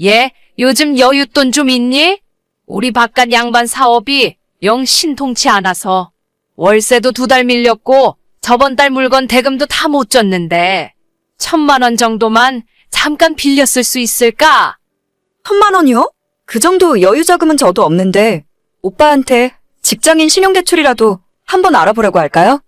얘 요즘 여윳돈 좀 있니? 우리 바깥 양반 사업이 영 신통치 않아서 월세도 두 달 밀렸고 저번 달 물건 대금도 다 못 줬는데 천만 원 정도만 잠깐 빌렸을 수 있을까? 천만 원이요? 그 정도 여유 자금은 저도 없는데 오빠한테 직장인 신용대출이라도 한번 알아보라고 할까요?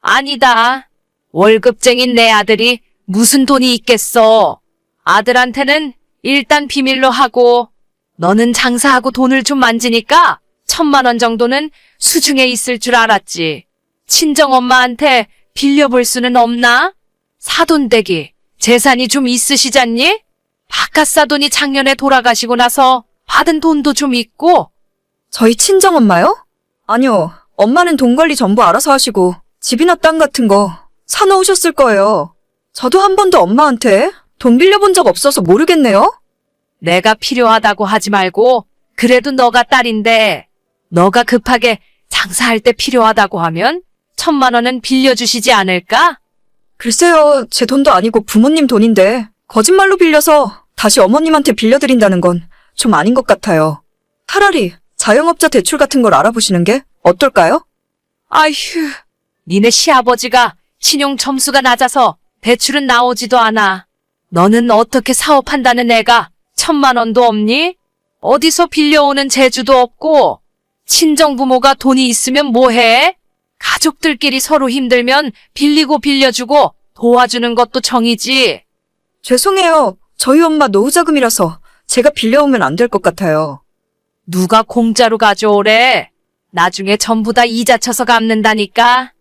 아니다. 월급쟁인 내 아들이 무슨 돈이 있겠어. 아들한테는 일단 비밀로 하고 너는 장사하고 돈을 좀 만지니까 천만 원 정도는 수중에 있을 줄 알았지. 친정 엄마한테 빌려볼 수는 없나? 사돈댁이 재산이 좀 있으시잖니? 바깥 사돈이 작년에 돌아가시고 나서 받은 돈도 좀 있고 저희 친정엄마요? 아니요. 엄마는 돈 관리 전부 알아서 하시고 집이나 땅 같은 거 사놓으셨을 거예요. 저도 한 번도 엄마한테 돈 빌려본 적 없어서 모르겠네요. 내가 필요하다고 하지 말고 그래도 너가 딸인데 너가 급하게 장사할 때 필요하다고 하면 천만 원은 빌려주시지 않을까? 글쎄요. 제 돈도 아니고 부모님 돈인데 거짓말로 빌려서 다시 어머님한테 빌려드린다는 건 좀 아닌 것 같아요. 차라리 자영업자 대출 같은 걸 알아보시는 게 어떨까요? 아휴, 니네 시아버지가 신용 점수가 낮아서 대출은 나오지도 않아. 너는 어떻게 사업한다는 애가 천만 원도 없니? 어디서 빌려오는 재주도 없고 친정 부모가 돈이 있으면 뭐해? 가족들끼리 서로 힘들면 빌리고 빌려주고 도와주는 것도 정이지. 죄송해요. 저희 엄마 노후자금이라서 제가 빌려오면 안 될 것 같아요. 누가 공짜로 가져오래? 나중에 전부 다 이자 쳐서 갚는다니까?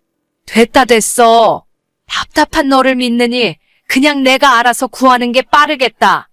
됐다 됐어. 답답한 너를 믿느니 그냥 내가 알아서 구하는 게 빠르겠다.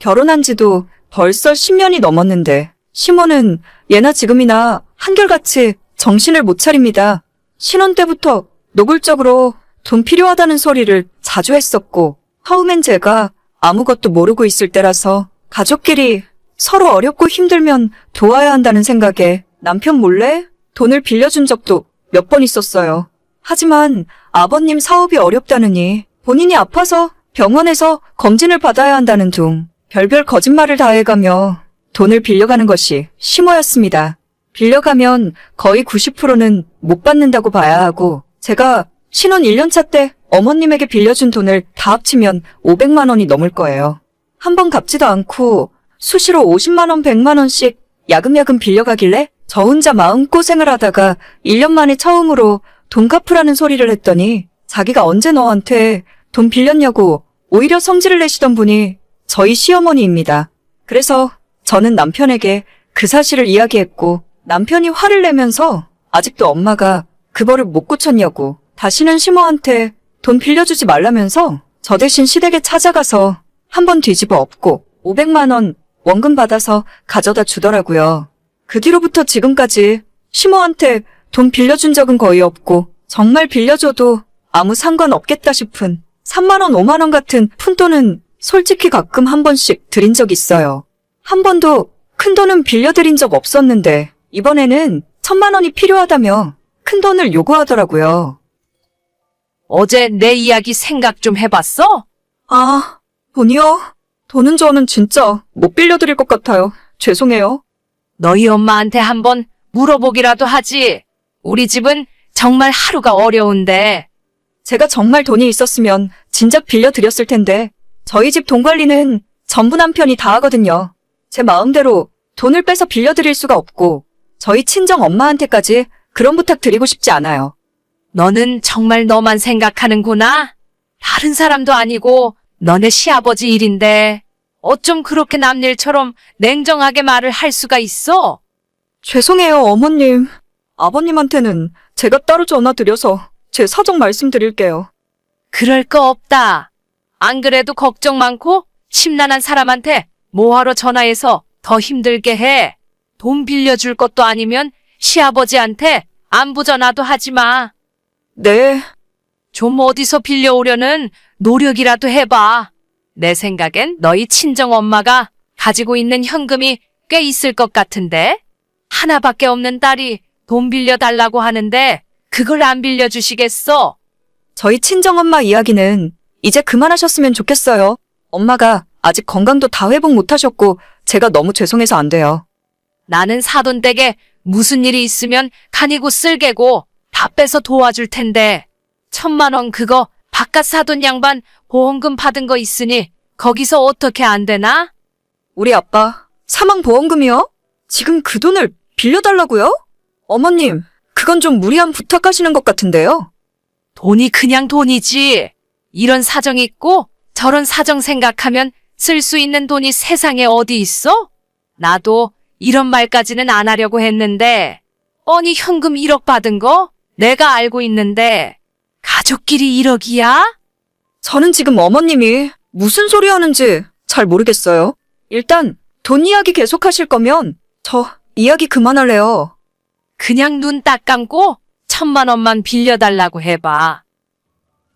결혼한 지도 벌써 10년이 넘었는데 시모는 예나 지금이나 한결같이 정신을 못 차립니다. 신혼 때부터 노골적으로 돈 필요하다는 소리를 자주 했었고 처음엔 제가 아무것도 모르고 있을 때라서 가족끼리 서로 어렵고 힘들면 도와야 한다는 생각에 남편 몰래 돈을 빌려준 적도 몇 번 있었어요. 하지만 아버님 사업이 어렵다느니 본인이 아파서 병원에서 검진을 받아야 한다는 둥 별별 거짓말을 다 해가며 돈을 빌려가는 것이 심오였습니다. 빌려가면 거의 90%는 못 받는다고 봐야 하고 제가 신혼 1년차 때 어머님에게 빌려준 돈을 다 합치면 500만 원이 넘을 거예요. 한 번 갚지도 않고 수시로 50만 원, 100만 원씩 야금야금 빌려가길래 저 혼자 마음고생을 하다가 1년 만에 처음으로 돈 갚으라는 소리를 했더니 자기가 언제 너한테 돈 빌렸냐고 오히려 성질을 내시던 분이 저희 시어머니입니다. 그래서 저는 남편에게 그 사실을 이야기했고 남편이 화를 내면서 아직도 엄마가 그 벌을 못 고쳤냐고 다시는 시모한테 돈 빌려주지 말라면서 저 대신 시댁에 찾아가서 한 번 뒤집어 엎고 500만 원 원금 받아서 가져다 주더라고요. 그 뒤로부터 지금까지 시모한테 돈 빌려준 적은 거의 없고 정말 빌려줘도 아무 상관없겠다 싶은 3만 원, 5만 원 같은 푼돈은 솔직히 가끔 한 번씩 드린 적 있어요. 한 번도 큰 돈은 빌려드린 적 없었는데 이번에는 천만 원이 필요하다며 큰 돈을 요구하더라고요. 어제 내 이야기 생각 좀 해봤어? 아, 돈이요? 돈은 저는 진짜 못 빌려드릴 것 같아요. 죄송해요. 너희 엄마한테 한번 물어보기라도 하지. 우리 집은 정말 하루가 어려운데. 제가 정말 돈이 있었으면 진작 빌려드렸을 텐데 저희 집 돈 관리는 전부 남편이 다 하거든요. 제 마음대로 돈을 빼서 빌려드릴 수가 없고 저희 친정 엄마한테까지 그런 부탁 드리고 싶지 않아요. 너는 정말 너만 생각하는구나. 다른 사람도 아니고 너네 시아버지 일인데 어쩜 그렇게 남 일처럼 냉정하게 말을 할 수가 있어? 죄송해요, 어머님. 아버님한테는 제가 따로 전화 드려서 제 사정 말씀드릴게요. 그럴 거 없다. 안 그래도 걱정 많고 심란한 사람한테 뭐하러 전화해서 더 힘들게 해. 돈 빌려줄 것도 아니면 시아버지한테 안부 전화도 하지 마. 네, 좀 어디서 빌려오려는 노력이라도 해봐. 내 생각엔 너희 친정 엄마가 가지고 있는 현금이 꽤 있을 것 같은데? 하나밖에 없는 딸이 돈 빌려달라고 하는데 그걸 안 빌려주시겠어? 저희 친정엄마 이야기는 이제 그만하셨으면 좋겠어요. 엄마가 아직 건강도 다 회복 못 하셨고 제가 너무 죄송해서 안 돼요. 나는 사돈 댁에 무슨 일이 있으면 간이고 쓸개고 다 빼서 도와줄 텐데. 천만 원 그거 바깥 사돈 양반 보험금 받은 거 있으니 거기서 어떻게 안 되나? 우리 아빠 사망보험금이요? 지금 그 돈을 빌려달라고요? 어머님, 그건 좀 무리한 부탁하시는 것 같은데요. 돈이 그냥 돈이지. 이런 사정 있고 저런 사정 생각하면 쓸 수 있는 돈이 세상에 어디 있어? 나도 이런 말까지는 안 하려고 했는데, 뻔히 현금 1억 받은 거 내가 알고 있는데, 가족끼리 1억이야? 저는 지금 어머님이 무슨 소리 하는지 잘 모르겠어요. 일단 돈 이야기 계속 하실 거면 저 이야기 그만할래요. 그냥 눈 딱 감고 천만 원만 빌려달라고 해봐.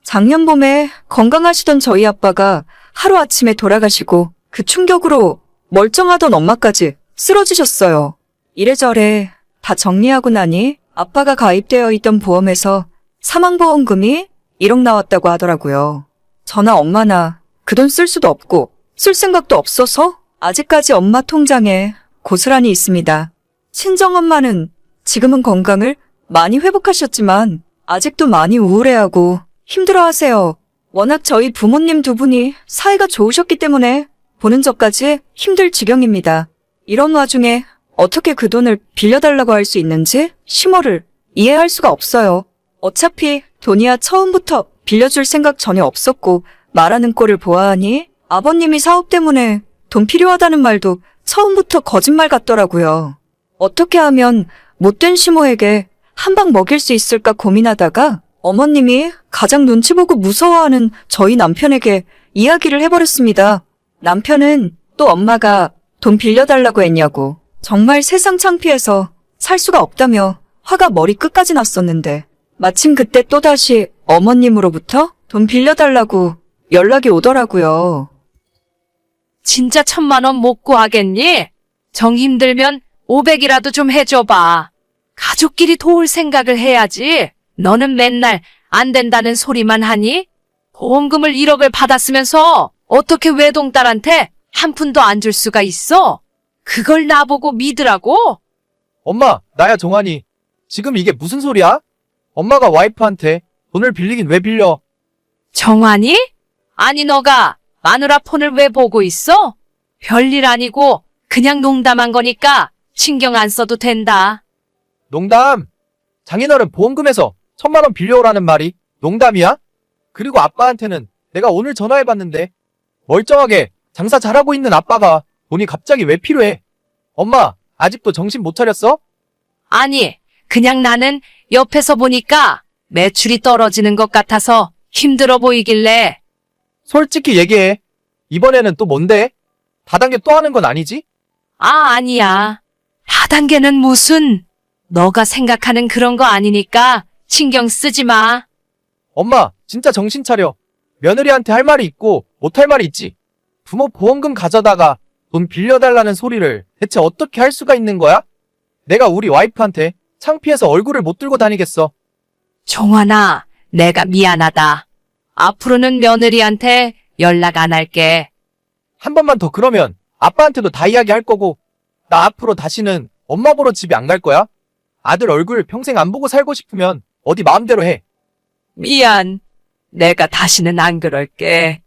작년 봄에 건강하시던 저희 아빠가 하루아침에 돌아가시고 그 충격으로 멀쩡하던 엄마까지 쓰러지셨어요. 이래저래 다 정리하고 나니 아빠가 가입되어 있던 보험에서 사망보험금이 1억 나왔다고 하더라고요. 저나 엄마나 그 돈 쓸 수도 없고 쓸 생각도 없어서 아직까지 엄마 통장에 고스란히 있습니다. 친정엄마는 지금은 건강을 많이 회복하셨지만 아직도 많이 우울해하고 힘들어하세요. 워낙 저희 부모님 두 분이 사이가 좋으셨기 때문에 보는 저까지 힘들 지경입니다. 이런 와중에 어떻게 그 돈을 빌려달라고 할 수 있는지 심호를 이해할 수가 없어요. 어차피 돈이야 처음부터 빌려줄 생각 전혀 없었고 말하는 꼴을 보아하니 아버님이 사업 때문에 돈 필요하다는 말도 처음부터 거짓말 같더라고요. 어떻게 하면 못된 시모에게 한 방 먹일 수 있을까 고민하다가 어머님이 가장 눈치 보고 무서워하는 저희 남편에게 이야기를 해버렸습니다. 남편은 또 엄마가 돈 빌려달라고 했냐고 정말 세상 창피해서 살 수가 없다며 화가 머리 끝까지 났었는데 마침 그때 또다시 어머님으로부터 돈 빌려달라고 연락이 오더라고요. 진짜 천만 원 못 구하겠니? 정 힘들면 500이라도 좀 해줘봐. 가족끼리 도울 생각을 해야지. 너는 맨날 안 된다는 소리만 하니? 보험금을 1억을 받았으면서 어떻게 외동딸한테 한 푼도 안 줄 수가 있어? 그걸 나보고 믿으라고? 엄마, 나야 정환이. 지금 이게 무슨 소리야? 엄마가 와이프한테 돈을 빌리긴 왜 빌려? 정환이? 아니 너가 마누라 폰을 왜 보고 있어? 별일 아니고 그냥 농담한 거니까 신경 안 써도 된다. 농담. 장인어른 보험금에서 천만 원 빌려오라는 말이 농담이야? 그리고 아빠한테는 내가 오늘 전화해봤는데 멀쩡하게 장사 잘하고 있는 아빠가 돈이 갑자기 왜 필요해? 엄마, 아직도 정신 못 차렸어? 아니, 그냥 나는 옆에서 보니까 매출이 떨어지는 것 같아서 힘들어 보이길래 솔직히 얘기해. 이번에는 또 뭔데? 다단계 또 하는 건 아니지? 아, 아니야. 하단계는 무슨 너가 생각하는 그런 거 아니니까 신경 쓰지 마. 엄마, 진짜 정신 차려. 며느리한테 할 말이 있고 못 할 말이 있지. 부모 보험금 가져다가 돈 빌려달라는 소리를 대체 어떻게 할 수가 있는 거야? 내가 우리 와이프한테 창피해서 얼굴을 못 들고 다니겠어. 종환아, 내가 미안하다. 앞으로는 며느리한테 연락 안 할게. 한 번만 더 그러면 아빠한테도 다 이야기할 거고 나 앞으로 다시는 엄마 보러 집에 안 갈 거야. 아들 얼굴 평생 안 보고 살고 싶으면 어디 마음대로 해. 미안. 내가 다시는 안 그럴게.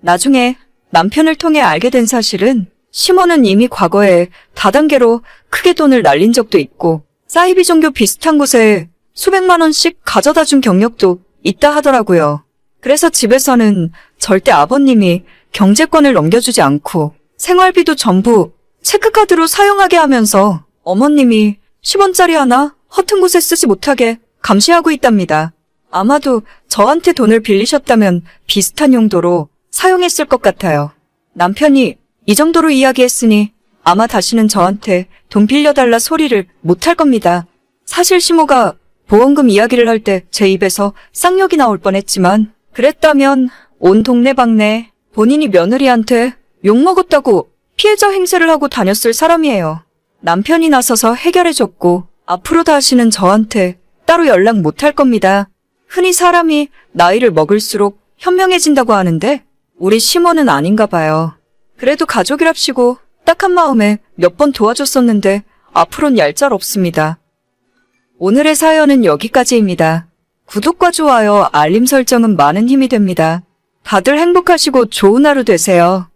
나중에 남편을 통해 알게 된 사실은 시몬은 이미 과거에 다단계로 크게 돈을 날린 적도 있고 사이비 종교 비슷한 곳에 수백만 원씩 가져다 준 경력도 있다 하더라고요. 그래서 집에서는 절대 아버님이 경제권을 넘겨주지 않고 생활비도 전부 체크카드로 사용하게 하면서 어머님이 10원짜리 하나 허튼 곳에 쓰지 못하게 감시하고 있답니다. 아마도 저한테 돈을 빌리셨다면 비슷한 용도로 사용했을 것 같아요. 남편이 이 정도로 이야기했으니 아마 다시는 저한테 돈 빌려달라 소리를 못할 겁니다. 사실 시모가 보험금 이야기를 할 때 제 입에서 쌍욕이 나올 뻔했지만 그랬다면 온 동네방네 본인이 며느리한테 욕먹었다고 피해자 행세를 하고 다녔을 사람이에요. 남편이 나서서 해결해줬고 앞으로 다시는 저한테 따로 연락 못할 겁니다. 흔히 사람이 나이를 먹을수록 현명해진다고 하는데 우리 시몬은 아닌가 봐요. 그래도 가족이랍시고 딱한 마음에 몇 번 도와줬었는데 앞으론 얄짤 없습니다. 오늘의 사연은 여기까지입니다. 구독과 좋아요, 알림 설정은 많은 힘이 됩니다. 다들 행복하시고 좋은 하루 되세요.